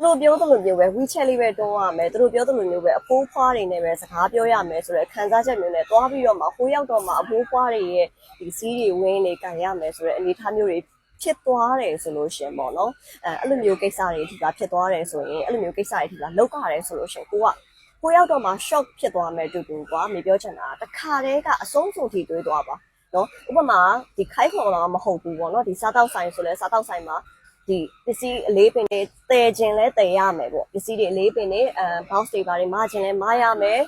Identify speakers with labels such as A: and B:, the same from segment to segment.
A: သူတို့ပြောသလိုမျိုးပဲ WeChat လေးပဲတွန်းရမယ်သူတို့ပြောသလိုမျိုးပဲအဖိုးဖွားတွေနဲ့ပဲစကားပြောရမယ်ဆိုတော့ခံစားချက်မျိုးနဲ့တွားပြီးတော့မှဟိုရောက်တော့မှအဖိုးဖွားတွေရဲ့ဒီစီးတွေဝင်းတွေကန်ရမယ်ဆိုတော့အနေထားမျိုးတွေဖြစ်သွားတယ်ဆိုလို့ရှင်ပေါ့နော်အဲအဲ့လိုမျိုးကိစ္စတွေဒီကဖြစ်သွားတယ်ဆိုရင်အဲ့လိုမျိုးကိစ္စတွေဒီကလောက်ရတယ်ဆိုလို့ရှင်ကိုကကိုရောက်တော့မှ shock ဖြစ်သွားမယ်တူတူကွာမေပြောချင်တာတခါတည်းကအဆုံးစုံထိတွေးသွားပါနော်ဥပမာဒီခိုက်ခေါ်တော့မဟုတ်ဘူးပေါ့နော်ဒီစားတောက်ဆိုင်ဆိုလဲစားတောက်ဆိုင်မှာ ဒီပစ္စည်းအလေးပင်တွေတည်ခြင်းလဲတည်ရမယ်ပေါ့ပစ္စည်းတွေအလေးပင်တွေအဲ box တွေပါတွေမခြင်းလဲမရမယ်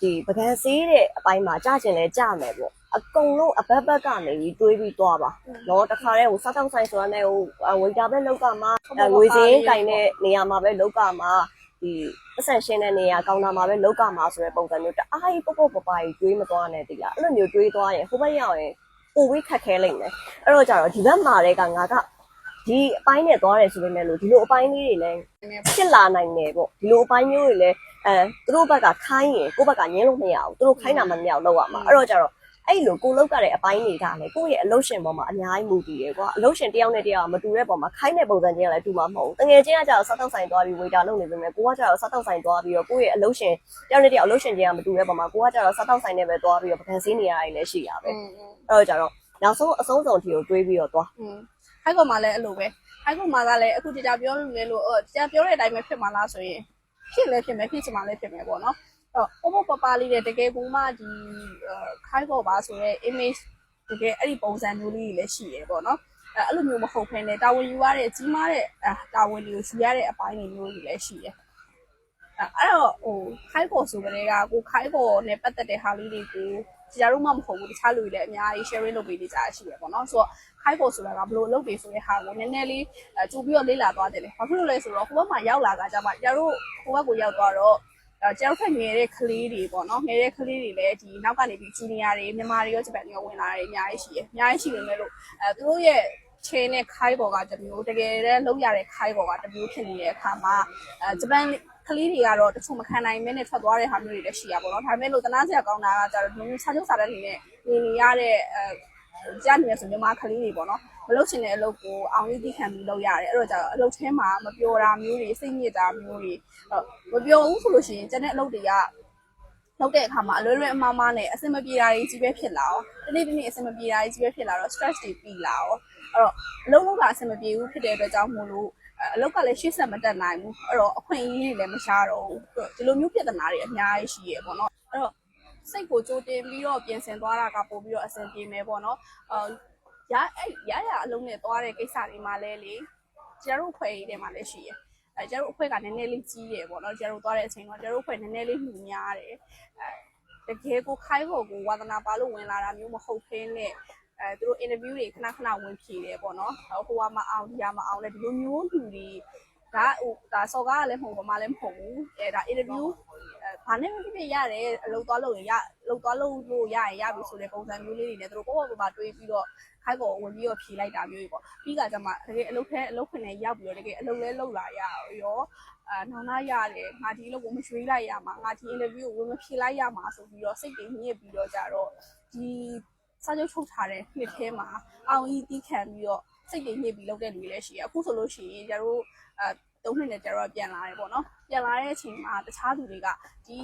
A: ဒီပကံစည်းတဲ့အပိုင်းမှာကြခြင်းလဲကြမယ်ပေါ့အကုန်လုံးအဘက်ဘက်ကနေပြီးတွေးပြီးသွားပါနော်တခါတည်းဟိုစားတောက်ဆိုင်ဆိုတာနဲ့ဟိုဝေတာပဲလောက်ကမှငွေစင်းကင်တဲ့နေရာမှာပဲလောက်ကမှဒီပတ်စံရှင်းတဲ့နေရာကောင်တာမှာပဲလောက်ကမှာဆိုတဲ့ပုံစံမျိုးတအားကြီးပုတ်ပုတ်ပပကြီးတွေးမသွားနဲ့တည်လားအဲ့လိုမျိုးတွေးသွားရင်ဟိုဘက်ရောက်ရင်ပိုပြီးခက်ခဲလိမ့်မယ်အဲ့တော့ကြတော့ဒီဘက်မှာတဲ့ကငါက ဒီအပိုင်းနဲ့သွားတယ်ဆိုပေမဲ့လို့ဒီလိုအပိုင်းလေးတွေလည်းဖြစ်လာနိုင်တယ်ပေါ့ဒီလိုအပိုင်းမျိုးတွေလည်းအဲသူတို့ဘက်ကခိုင်းရင်ကိုယ့်ဘက်ကငင်းလို့မရဘူးသူတို့ခိုင်းတာမှမရဘူးလောက်ရမှာအဲ့တော့ကြတော့အဲ့လိုကိုလောက်ကြတဲ့အပိုင်းတွေကလည်းကိုယ့်ရဲ့အလုပ်ရှင်ပေါ်မှာအများကြီးမူတည်တယ်ကွာအလုပ်ရှင်တယောက်နဲ့တယောက်ကမတူတဲ့ပေါ်မှာခိုင်းတဲ့ပုံစံချင်းကလည်းတူမှာမဟုတ်ဘူးတကယ်ချင်းကကြတော့စားတောက်ဆိုင်သွားပြီးဝေတာလုပ်နေပေမဲ့ကိုကကြတော့စားတောက်ဆိုင်သွားပြီးတော့ကိုယ့်ရဲ့အလုပ်ရှင်တယောက်နဲ့တယောက်အလုပ်ရှင်ချင်းကမတူတဲ့ပေါ်မှာကိုကကြတော့စားတောက်ဆိုင်နဲ့ပဲသွားပြီးတော့ပကံစင်းနေရတာလည်းရှိရပဲအဲ့တော့ကြတော့နောက်ဆုံးအဆုံးစုံထီကိုတွေးပြီးတော့သွား
B: อืมခိုက်ကောင်မှလည်းအဲ့လိုပဲခိုက်ကောင်မှကလည်းအခုတကြပြောလို့လေလို့တကြပြောတဲ့အတိုင်းပဲဖြစ်မှာလားဆိုရင်ဖြစ်လည်းဖြစ်မယ်ဖြစ်ချင်မှလည်းဖြစ်မယ်ပေါ့နော်အဲ့တော့ပပပပလေးတဲ့တကယ်ကူမှဒီခိုက်ကောင်ပါဆိုရဲ image တကယ်အဲ့ဒီပုံစံမျိုးလေးတွေလည်းရှိရပေါ့နော်အဲ့အဲ့လိုမျိုးမဟုတ်ဘဲနဲ့တာဝန်ယူရတဲ့ကြီးမားတဲ့တာဝန်တွေကိုယူရတဲ့အပိုင်းတွေမျိုးတွေလည်းရှိတယ်အဲ့တော့ဟိုခိုက်ပေါ်ဆိုကြတဲ့ကကိုခိုက်ပေါ်နဲ့ပတ်သက်တဲ့ဟာလေးတွေကို ကျတို့မှမဟုတ်ဘူးတခြားလူတွေလည်းအများကြီး sharing လုပ်ပေးနေကြရရှိရပေါ့နော်ဆိုတော့ခိုက်ပေါ်ဆိုတာကဘလို့အလုပ်တွေဆိုတဲ့ဟာကိုနည်းနည်းလေးအကြိုပြီးတော့လေ့လာသွားတယ်လေဘာဖြစ်လို့လဲဆိုတော့ဟိုဘက်မှာရောက်လာတာကြမှာကျတို့ဟိုဘက်ကိုရောက်သွားတော့အဲကျောင်းထက်ငယ်တဲ့ကလေးတွေပေါ့နော်ငယ်တဲ့ကလေးတွေလည်းဒီနောက်ကနေပြီးဂျူနီယာတွေမြန်မာတွေရောဂျပန်တွေရောဝင်လာတယ်အများကြီးရှိတယ်အများကြီးရှိနေတယ်လို့အဲသူတို့ရဲ့ချင်းနဲ့ခိုင်းပေါ်ကတမျိုးတကယ်တည်းလုံးရတဲ့ခိုင်းပေါ်ကတမျိုးဖြစ်နေတဲ့အခါမှာအဲဂျပန် ကလေးတွေကတော့တချို့မခံနိုင်မဲနဲ့ထွက်သွားတဲ့ဟာမျိုးတွေလည်းရှိရပါတော့ဒါပေမဲ့လို့တနာစရာကောင်းတာကကျတော့ဒီမျိုးစာချုပ်စာတမ်းတွေနဲ့နေနေရတဲ့အဲကြားနေရဆိုမြန်မာကလေးတွေပေါ့နော်မလုပ်ချင်တဲ့အလုပ်ကိုအောင်ရည်သိခံပြီးလုပ်ရတယ်အဲ့တော့ကျတော့အလုပ်ထဲမှာမပြောတာမျိုးတွေစိတ်ညစ်တာမျိုးတွေမပြောဘူးဆိုလို့ရှိရင်ကျန်တဲ့အလုပ်တွေကလောက်တဲ့အခါမှာအလွယ်လွယ်အမှားမှားနဲ့အဆင်မပြေတာတွေကြီးပဲဖြစ်လာအောင်ဒီနေ့ဒီနေ့အဆင်မပြေတာကြီးပဲဖြစ်လာတော့ stress တွေပြီးလာအောင်အဲ့တော့အလုပ်လုပ်တာအဆင်မပြေဘူးဖြစ်တဲ့အတွက်ကြောင့်မို့လို့ အလောက်ကလည်းရှေ့ဆက်မတက်နိုင်ဘူးအဲ့တော့အခွင့်အရေးတွေလည်းမရှားတော့ဘူးဒီလိုမျိုးပြဿနာတွေအများကြီးရှိရပေါ့နော်အဲ့တော့စိတ်ကိုကြိုတင်ပြီးတော့ပြင်ဆင်သွားတာကပို့ပြီးတော့အဆင်ပြေမယ်ပေါ့နော်အာရအဲ့ရရအလုံးနဲ့သွားတဲ့ကိစ္စတွေမှာလဲလေကျတို့ခွဲရည်တွေမှာလည်းရှိရအဲကျတို့အခွဲကနည်းနည်းလေးကြီးတယ်ပေါ့နော်ကျတို့သွားတဲ့အချိန်ကကျတို့ခွဲနည်းနည်းလေးညှူများတယ်အဲတကယ်ကိုခိုင်းဖို့ကိုဝါသနာပါလို့ဝင်လာတာမျိုးမဟုတ်ဖ ೇನೆ အဲသူတို့ interview တွေခဏခဏဝင်ဖြေတယ်ပေါ့နော်ဟိုကမအောင်ဒီကမအောင်လဲဒီလိုမျိုးလူတွေဒါဟိုဒါစော်ကားကလည်းမဟုတ်ဘာမှလည်းမဟုတ်ဘူးအဲဒါ interview အဲဘာနဲ့ဖြစ်ဖြစ်ရတယ်အလုပ်သွားလုပ်ရင်ရလုပ်သွားလုပ်လို့ရရင်ရပြီဆိုတဲ့ပုံစံမျိုးလေးတွေနဲ့သူတို့ပေါ့ပေါ့ပါတွေးပြီးတော့ခိုက်ပေါ်ဝင်ပြီးတော့ဖြေလိုက်တာမျိုးတွေပေါ့ပြီးကကြမှာတကယ်အလုပ်ထဲအလုပ်ခွင်ထဲရောက်ပြီးတော့တကယ်အလုပ်လဲလုပ်လာရရောအာနောင်နာရတယ်ငါဒီအလုပ်ကိုမရွှေ့လိုက်ရမှာငါဒီ interview ကိုဝင်မဖြေလိုက်ရမှာဆိုပြီးတော့စိတ်တွေညစ်ပြီးတော့ကြတော့ဒီ စာချုပ်ထုတ်ထားတဲ့နှစ်ထဲမှာအောင်ကြီးတီးခံပြီးတော့စိတ်တွေညစ်ပြီးလုပ်တဲ့လူတွေလည်းရှိရအခုဆိုလို့ရှိရင်ကျတို့အဲသုံးနှစ်နဲ့ကျတော့ပြန်လာတယ်ပေါ့နော်ပြန်လာတဲ့အချိန်မှာတခြားသူတွေကဒီ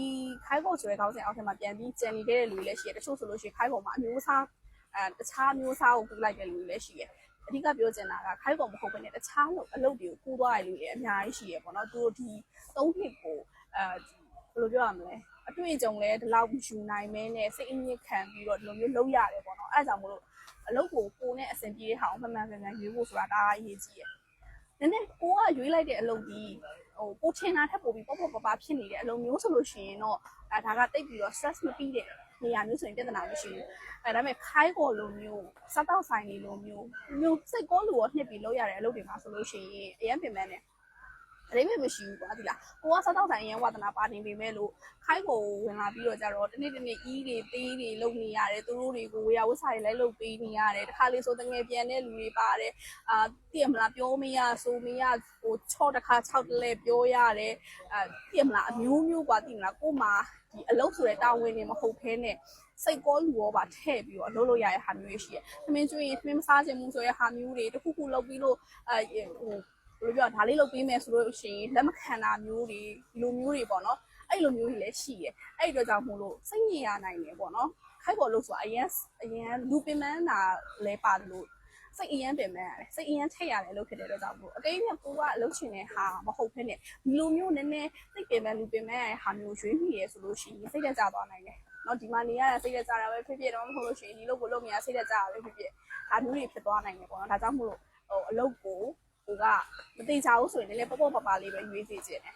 B: ခိုင်းဖို့ဆိုတဲ့ခေါင်းစဉ်အောက်ထဲမှာပြန်ပြီးကြံနေခဲ့တဲ့လူတွေလည်းရှိရတချို့ဆိုလို့ရှိရင်ခိုင်းဖို့မှာအမျိုးအစားအဲတခြားမျိုးစားကိုကူလိုက်တဲ့လူတွေလည်းရှိရအဓိကပြောချင်တာကခိုင်းပေါ်မဟုတ်ဘဲနဲ့တခြားလို့အလုပ်တွေကိုကူးသွားတဲ့လူတွေအများကြီးရှိရပေါ့နော်သူတို့ဒီသုံးနှစ်ကိုအဲဘယ်လိုပြောရမလဲ အတွေ့အကြုံလည်းဒီလောက်ယူနိုင်မဲနဲ့စိတ်အညစ်ခံပြီးတော့ဒီလိုမျိုးလုပ်ရတယ်ပေါ့နော်အဲဒါကြောင့်မလို့အလုပ်ကိုကိုနဲ့အဆင်ပြေတဲ့ဟာကိုမှန်မှန်ကန်ကန်ရွေးဖို့ဆိုတာဒါအရေးကြီးရယ်နည်းနည်းကိုကရွေးလိုက်တဲ့အလုပ်ကြီးဟိုကိုထင်တာထက်ပိုပြီးပေါ့ပေါ့ပပဖြစ်နေတဲ့အလုပ်မျိုးဆိုလို့ရှိရင်တော့အဲဒါကတိတ်ပြီးတော့ stress မပြီးတဲ့နေရာမျိုးဆိုရင်ပြဿနာမရှိဘူးအဲဒါပေမဲ့ခိုင်းကိုလိုမျိုးစားတော့ဆိုင်နေလိုမျိုးမျိုးစိတ်ကောလူရောနှစ်ပြီးလုပ်ရတဲ့အလုပ်တွေမှာဆိုလို့ရှိရင်အရင်ပြင်ပန်းနေ အရေးမမရှိဘူးကွာဒီလားကိုကစားတော့ဆိုင်ရန်ဝါသနာပါနေပေမဲ့လို့ခိုင်းကိုဝင်လာပြီးတော့ကြတော့တနေ့တနေ့အီးတွေသေးတွေလုံနေရတယ်သူတို့တွေကိုဝေယဝတ်စာတွေလည်းလုံပေးနေရတယ်တခါလေဆိုတငယ်ပြန်တဲ့လူတွေပါတယ်အာသိရမလားပြောမရဆိုမရဟို6တခါ6တလဲပြောရတယ်အာသိရမလားအမျိုးမျိုးကွာသိမလားကိုမှဒီအလုပ်ဆိုတဲ့တာဝန်တွေမဟုတ်ဘဲနဲ့စိတ်ကောလူရောပါထည့်ပြီးတော့လုပ်လို့ရတဲ့ဟာမျိုးရှိရယ်။သမင်းကျွေးရင်သမင်းမစားခြင်းမှုဆိုတဲ့ဟာမျိုးတွေတခုခုလုပ်ပြီးလို့အဲဟို ဘယ်ဘယ်လိုပြောဒါလေးလုပ်ပေးမယ်ဆိုလို့ရှိရင်လက်မခံတာမျိုးတွေဒီလိုမျိုးတွေပေါ့နော်အဲ့လိုမျိုးတွေလည်းရှိရယ်အဲ့ဒီအတွက်ကြောင့်မို့လို့စိတ်ညစ်ရနိုင်တယ်ပေါ့နော်ခိုက်ပေါ်လို့ဆိုတာအရင်အရင်လူပင်ပန်းတာလဲပါတယ်လို့စိတ်အရင်ပင်ပန်းရတယ်စိတ်အရင်ထက်ရတယ်လို့ဖြစ်တဲ့အတွက်ကြောင့်မို့အတိတ်ကကိုကအလုပ်ချင်တဲ့ဟာမဟုတ်ဘဲနဲ့ဒီလိုမျိုးနည်းနည်းစိတ်ပင်ပန်းလူပင်ပန်းရတဲ့ဟာမျိုးရွေးမိရဲဆိုလို့ရှိရင်စိတ်တက်ကြသွားနိုင်တယ်နော်ဒီမှာနေရတဲ့စိတ်တက်ကြတာပဲဖြစ်ဖြစ်တော့မဟုတ်လို့ရှိရင်ဒီလိုကိုလုပ်မြင်ရစိတ်တက်ကြတာပဲဖြစ်ဖြစ်ဒါမျိုးတွေဖြစ်သွားနိုင်တယ်ပေါ့နော်ဒါကြောင့်မို့လို့ဟိုအလုပ်ကို ကိုကမသိကြဘူးဆိုရင်လည်းပေါ့ပေါ့ပါပါလေးပဲရွေးစီခြင်းတယ်